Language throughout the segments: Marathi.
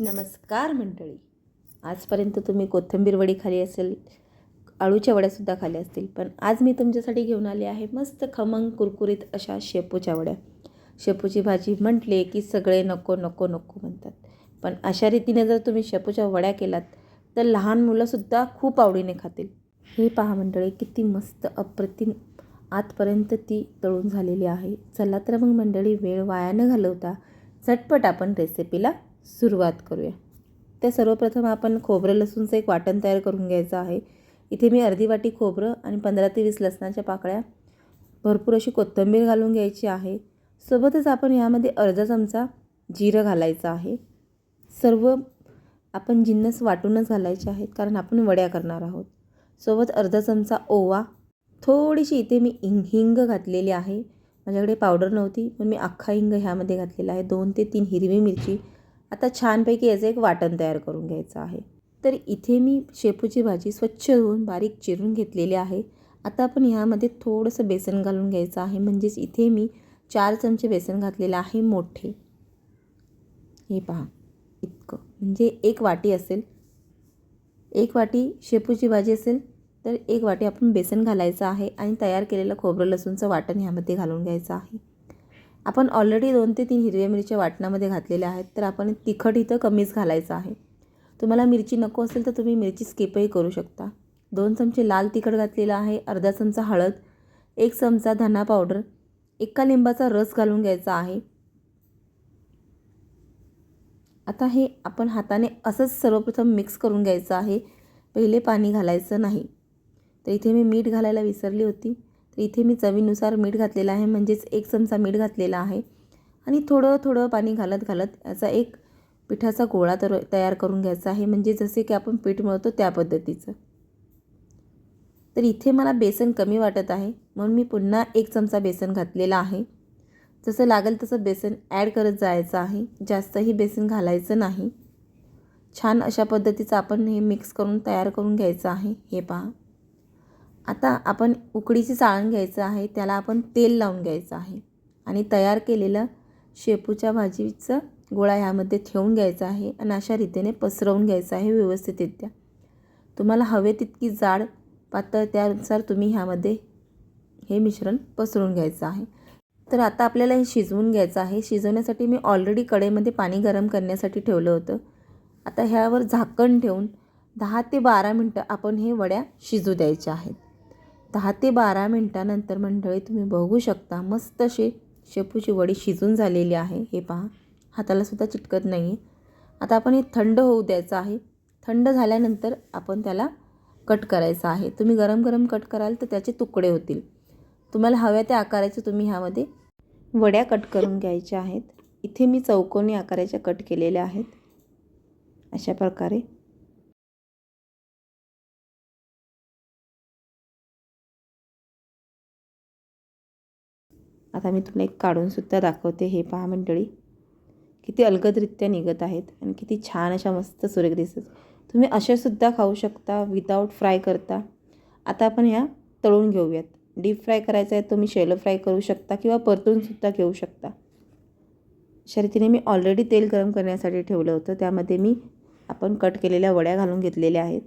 नमस्कार मंडळी. आजपर्यंत तुम्ही कोथिंबीर वडी खाली असेल आळूच्या वड्यासुद्धा खाल्या असतील पण आज मी तुमच्यासाठी घेऊन आले आहे मस्त खमंग कुरकुरीत अशा शेपूच्या वड्या. शेपूची भाजी म्हटले की सगळे नको नको नको म्हणतात. पण अशा रीतीने जर तुम्ही शेपूच्या वड्या केलात तर लहान मुलंसुद्धा खूप आवडीने खातील. हे पहा मंडळी किती मस्त अप्रतिम आतपर्यंत ती तळून झालेली आहे. चला तर मग मंडळी वेळ वाया न घालवता झटपट आपण रेसिपीला सुरुवात करूया. तर सर्वप्रथम आपण खोबरं लसूणचं एक वाटण तयार करून घ्यायचं आहे. इथे मी अर्धी वाटी खोबरं आणि पंधरा ते वीस लसणाच्या पाकळ्या भरपूर अशी कोथिंबीर घालून घ्यायची आहे. सोबतच आपण यामध्ये अर्धा चमचा जिरं घालायचं आहे. सर्व आपण जिन्नस वाटूनच घालायचे आहेत कारण आपण वड्या करणार आहोत. सोबत अर्धा चमचा ओवा. थोडीशी इथे मी हिंग हिंग घातलेली आहे. माझ्याकडे पावडर नव्हती पण मी अख्खा हिंग ह्यामध्ये घातलेला आहे. दोन ते तीन हिरवी मिरची आता छानपैकी याचं एक वाटण तयार करून घ्यायचं आहे. तर इथे मी शेपूची भाजी स्वच्छ धुवून बारीक चिरून घेतलेली आहे. आता आपण ह्यामध्ये थोडंसं बेसन घालून घ्यायचं आहे. म्हणजेच इथे मी चार चमचे बेसन घातलेलं आहे मोठे. हे पहा इतकं. म्हणजे एक वाटी असेल एक वाटी शेपूची भाजी असेल तर एक वाटी आपण बेसन घालायचं आहे आणि तयार केलेलं खोबरं लसूणचं वाटण ह्यामध्ये घालून घ्यायचं आहे. आपण ऑलरेडी दोन ते तीन हिरव्या मिरच्या वाटणामध्ये घातलेल्या आहेत तर आपण तिखट इथं कमीच घालायचं आहे. तुम्हाला मिरची नको असेल तर तुम्ही मिरची स्किपही करू शकता. दोन चमचे लाल तिखट घातलेलं आहे अर्धा चमचा हळद एक चमचा धना पावडर एका लिंबाचा रस घालून घ्यायचा आहे. आता हे आपण हाताने असंच सर्वप्रथम मिक्स करून घ्यायचं आहे. पहिले पाणी घालायचं नाही. तर इथे मी मीठ घालायला विसरली होती. तर इथे मी चवीनुसार मीठ घातलेलं आहे म्हणजेच एक चमचा मीठ घातलेला आहे. आणि थोडं थोडं पाणी घालत घालत याचा एक पिठाचा गोळा तर तयार करून घ्यायचा आहे म्हणजे जसे की आपण पीठ मिळवतो त्या पद्धतीचं. तर इथे मला बेसन कमी वाटत आहे म्हणून मी पुन्हा एक चमचा बेसन घातलेला आहे. जसं लागेल तसं बेसन ॲड करत जायचं आहे जास्तही बेसन घालायचं नाही. छान अशा पद्धतीचं आपण हे मिक्स करून तयार करून घ्यायचं आहे हे पहा. आता आपण उकडीचे चाळण घ्यायचं आहे त्याला आपण तेल लावून घ्यायचं आहे. आणि तयार केलेलं शेपूच्या भाजीचं गोळा ह्यामध्ये ठेवून घ्यायचा आहे आणि अशा रीतीने पसरवून घ्यायचं आहे व्यवस्थितरित्या. तुम्हाला हवे तितकी जाड पातळ त्यानुसार तुम्ही ह्यामध्ये हे मिश्रण पसरून घ्यायचं आहे. तर आता आपल्याला हे शिजवून घ्यायचं आहे. शिजवण्यासाठी मी ऑलरेडी कढईमध्ये पाणी गरम करण्यासाठी ठेवलं होतं. आता ह्यावर झाकण ठेवून दहा ते बारा मिनटं आपण हे वड्या शिजू द्यायच्या आहेत. दहा ते बारा मिनटानंतर मंडळी तुम्ही बघू शकता मस्त अशी शेपूची वडी शिजून झालेली आहे. हे पहा हातालासुद्धा चिटकत नाही आहे आता आपण हे थंड होऊ द्यायचं आहे. थंड झाल्यानंतर आपण त्याला कट करायचं आहे. तुम्ही गरम गरम कट कराल तर त्याचे तुकडे होतील. तुम्हाला हव्या त्या आकाराचे तुम्ही ह्यामध्ये वड्या कट करून घ्यायच्या आहेत. इथे मी चौकोनी आकाराच्या कट केलेल्या आहेत. अशा प्रकारे आता मी तुम्हाला एक काढूनसुद्धा दाखवते. हे पहा मंडळी. किती अलगदरित्या निघत आहेत आणि किती छान अशा मस्त सुरेख दिसत तुम्ही अशासुद्धा खाऊ शकता विदाऊट फ्राय करता. आता आपण ह्या तळून घेऊयात. डीप फ्राय करायचं आहे तुम्ही शेलो फ्राय करू शकता किंवा परतूनसुद्धा घेऊ शकता. अशा रीतीने मी ऑलरेडी तेल गरम करण्यासाठी ठेवलं होतं. त्यामध्ये मी आपण कट केलेल्या वड्या घालून घेतलेल्या आहेत.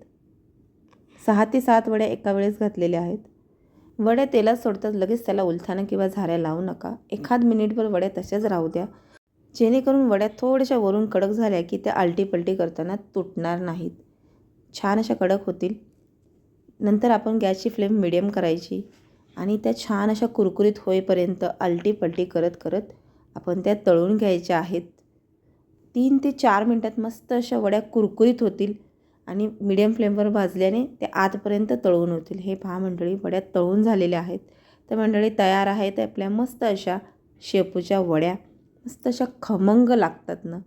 सहा ते सात वड्या एका वेळेस घातलेल्या आहेत. वड्या तेलात सोडतात लगेच त्याला उलथानं किंवा झाऱ्या लावू नका. एखाद मिनिटभर वड्या तशाच राहू द्या. जेणेकरून वड्या थोड्याशा वरून कडक झाल्या की त्या आलटीपलटी करताना तुटणार नाहीत. छान अशा कडक होतील. नंतर आपण गॅसची फ्लेम मिडियम करायची आणि त्या छान अशा कुरकुरीत होईपर्यंत आलटीपलटी करत करत आपण त्या तळून घ्यायच्या आहेत. तीन ते चार मिनटात मस्त अशा वड्या कुरकुरीत होतील. आणि मिडियम फ्लेमवर भाजल्याने ते आतपर्यंत तळून होतील हे पहा मंडळी वड्या तळून झालेल्या आहेत. तर मंडळी तयार आहेत आपल्या मस्त अशा शेपूच्या वड्या. मस्त अशा खमंग लागतात ना.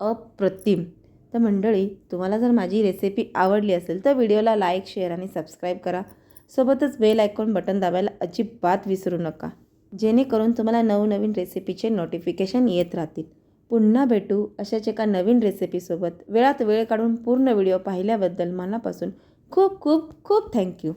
अप्रतिम. तर मंडळी तुम्हाला जर माझी रेसिपी आवडली असेल तर व्हिडिओला लाईक शेअर आणि सबस्क्राईब करा. सोबतच बेल आयकॉन बटन दाबायला अजिबात विसरू नका. जेणेकरून तुम्हाला नवनवीन रेसिपीचे नोटिफिकेशन येत राहतील. पुन्हा भेटू अशाच एका नवीन रेसिपीसोबत वेळात वेळ काढून पूर्ण व्हिडिओ पाहिल्याबद्दल मनापासून खूप खूप खूप थँक्यू